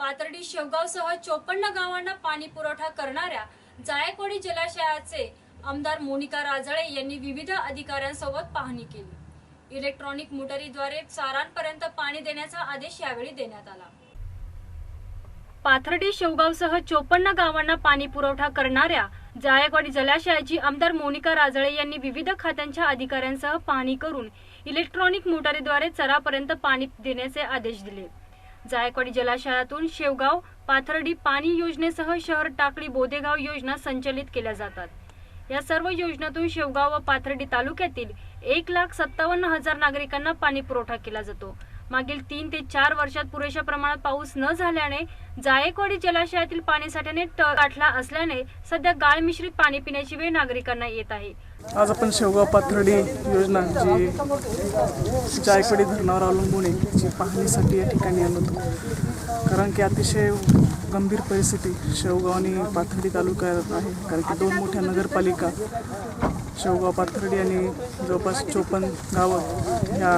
पाथर्डी शेवगावसह चोपन्न गावांना पाणी पुरवठा करणाऱ्या जायकवाडी जलाशयाचे आमदार मोनिका राजळे यांनी विविध अधिकाऱ्यांसोबत पाहणी केली. इलेक्ट्रॉनिक मोटरीद्वारे चारांपर्यंत पाणी देण्याचा आदेश यावेळी देण्यात आला. पाथर्डी शेवगावसह चोपन्न गावांना पाणी पुरवठा करणाऱ्या जायकवाडी जलाशयाची आमदार मोनिका राजळे यांनी विविध खात्यांच्या अधिकाऱ्यांसह पाहणी करून इलेक्ट्रॉनिक मोटारीद्वारे चरापर्यंत पाणी देण्याचे आदेश दिले. जायकवाडी जलाशयातून शेवगाव पाथर्डी पाणी योजनेसह शहर टाकळी बोदेगाव योजना संचलित केल्या जातात. या सर्व योजनातून शेवगाव व पाथर्डी तालुक्यातील एक लाख सत्तावन्न हजार नागरिकांना पाणी पुरवठा केला जातो. मागील तीन ते चार वर्षात पुरेशा प्रमाणात पाऊस न झाल्याने जायकवाडी जलाशयातील पाणीसाठ्याने तळ गाठला असल्याने सध्या गाळ मिश्रित पाणी पिण्याची वेळ नागरिकांना येत आहे. आज आपण शेवगाव पाथर्डी योजना जी जायकवाडी धरणावर अवलंबून आहे पाहण्यासाठी पाहणीसाठी या ठिकाणी आलो होतो. कारण की अतिशय गंभीर परिस्थिती शेवगाव आणि पाथर्डी तालुक्यात आहे. कारण की दोन मोठ्या नगरपालिका शेवगाव पाथर्डी आणि जवळपास चोपन्न गावं या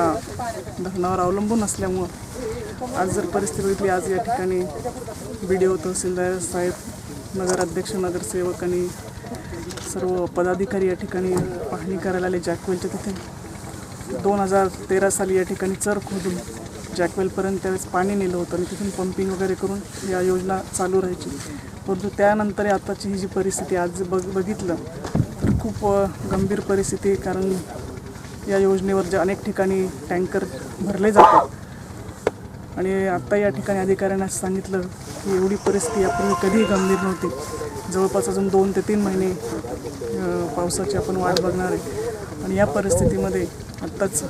धरणावर अवलंबून असल्यामुळं आज जर परिस्थिती बघितली आज या ठिकाणी बी डी ओ तहसीलदार साहेब नगराध्यक्ष नगरसेवक आणि सर्व पदाधिकारी या ठिकाणी पाहणी करायला आले जॅकवेलच्या तिथे. दोन हजार तेरा साली या ठिकाणी चर खोदून जॅकवेलपर्यंत त्यावेळेस पाणी नेलं होतं आणि तिथून पंपिंग वगैरे करून या योजना चालू राहायची. परंतु त्यानंतर आताची ही जी परिस्थिती आज बघ बघितलं खूप गंभीर परिस्थिती आहे. कारण या योजनेवर जे अनेक ठिकाणी टँकर भरले जातात. आणि आत्ता या ठिकाणी अधिकाऱ्यांना सांगितलं की एवढी परिस्थिती यापूर्वी कधीही गंभीर नव्हती. जवळपास अजून दोन ते तीन महिने पावसाची आपण वाट बघणार आहे. आणि या परिस्थितीमध्ये आत्ताच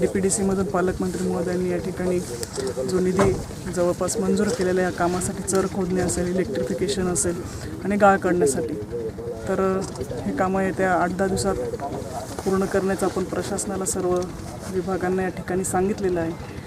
डी पी डी सीमधून पालकमंत्री महोदयांनी या ठिकाणी जो निधी जवळपास मंजूर केलेला या कामासाठी चर खोदणे असेल इलेक्ट्रिफिकेशन असेल आणि गाळ काढण्यासाठी. तर हे कामं येत्या आठ दहा दिवसात पूर्ण करण्याचं आपण प्रशासनाला सर्व विभागांना या ठिकाणी सांगितलेलं आहे.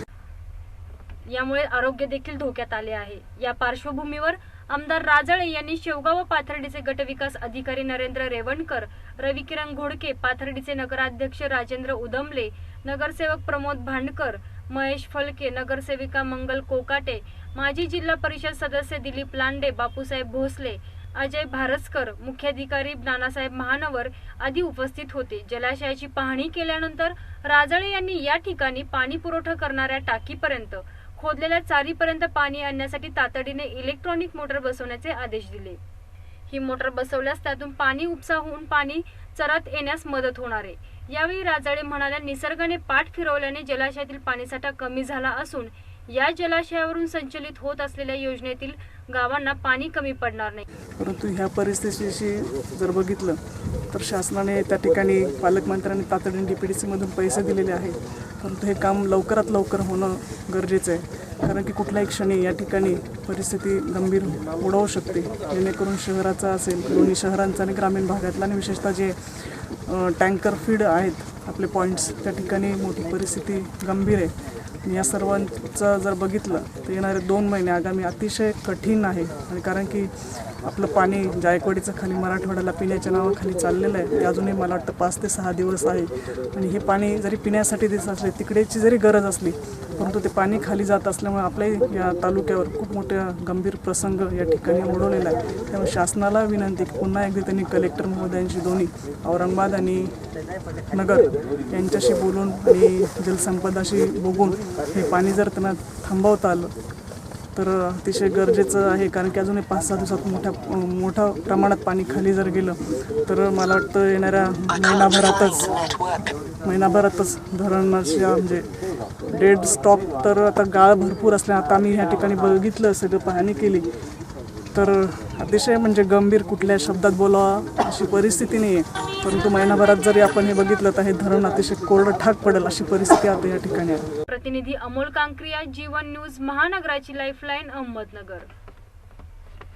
यामुळे आरोग्य देखील धोक्यात आले आहे. या पार्श्वभूमीवर आमदार राजळे यांनी शेवगाव व पाथर्डीचे गटविकास अधिकारी नरेंद्र रेवणकर रविकिरण घोडके पाथर्डीचे नगराध्यक्ष राजेंद्र उदमले नगरसेवक प्रमोद भांडकर महेश फलके नगरसेविका मंगल कोकाटे माजी जिल्हा परिषद सदस्य दिलीप लांडे बापूसाहेब भोसले अजय भारसकर मुख्याधिकारी नानासाहेब महानवर आदी उपस्थित होते. जलाशयाची पाहणी केल्यानंतर राजळे यांनी या ठिकाणी पाणी पुरवठा करणाऱ्या टाकीपर्यंत खोदलेल्या चारीपर्यंत पाणी आणण्यासाठी तातडीने इलेक्ट्रॉनिक मोटर बसवण्याचे आदेश दिले. ही मोटर बसवल्यास त्यातून पाणी उपसा होऊन पाणी चरात येण्यास मदत होणार आहे. यावेळी राजाळे म्हणाल्या निसर्गाने पाठ फिरवल्याने जलाशयातील पाणीसाठा कमी झाला असून या जलाशयावरून संचलित होत असलेल्या योजनेतील गावांना पाणी कमी पडणार नाही. परंतु ह्या परिस्थितीशी जर बघितलं तर शासनाने त्या ठिकाणी पालकमंत्र्यांनी तातडीने डी पी डी सीमधून पैसे दिलेले आहेत. परंतु हे काम लवकरात लवकर होणं गरजेचं आहे. कारण की कुठल्याही क्षणी या ठिकाणी परिस्थिती गंभीर उडवू शकते. जेणेकरून शहराचा असेल दोन्ही शहरांचा आणि ग्रामीण भागातला आणि विशेषतः जे टँकर फीड आहेत आपले पॉईंट्स त्या ठिकाणी मोठी परिस्थिती गंभीर आहे. आणि या सर्वांचं जर बघितलं तर येणारे दोन महिने आगामी अतिशय कठीण आहे. आणि कारण की आपलं पाणी जायकवाडीचं खाली मराठवाड्याला पिण्याच्या नावाखाली चाललेलं आहे. ते अजूनही मला वाटतं पाच ते सहा दिवस आहे. आणि हे पाणी जरी पिण्यासाठी दिसत असले तिकडेची जरी गरज असली परंतु ते पाणी खाली जात असल्यामुळे आपल्या या तालुक्यावर खूप मोठ्या गंभीर प्रसंग या ठिकाणी ओढवलेला आहे. त्यामुळे शासनाला विनंती की पुन्हा एकदा त्यांनी कलेक्टर महोदयांशी दोन्ही औरंगाबाद आणि नगर यांच्याशी बोलून आणि जलसंपदाशी बघून हे पाणी जर त्यांना थांबवता आलं तर अतिशय गरजेचं आहे. कारण की अजूनही पाच सहा दिवसात मोठ्या मोठ्या प्रमाणात पाणी खाली जर गेलं तर मला वाटतं येणाऱ्या महिनाभरातच महिनाभरातच धरणाच्या म्हणजे डेड स्टॉक तर आता गाळ भरपूर असल्या आता आम्ही ह्या ठिकाणी बघितलं सगळं पाहणी केली. तर अतिशय म्हणजे गंभीर कुठल्या शब्दात बोलावा अशी परिस्थिती नाही आहे परंतु महिनाभरात जरी आपण हे बघितलं तर हे धरण अतिशय कोरडं ठाक पडेल अशी परिस्थिती आता या ठिकाणी आहे. प्रतिनिधी अमोल कांक्रिया जीवन न्यूज महानगराची लाईफलाईन अहमदनगर.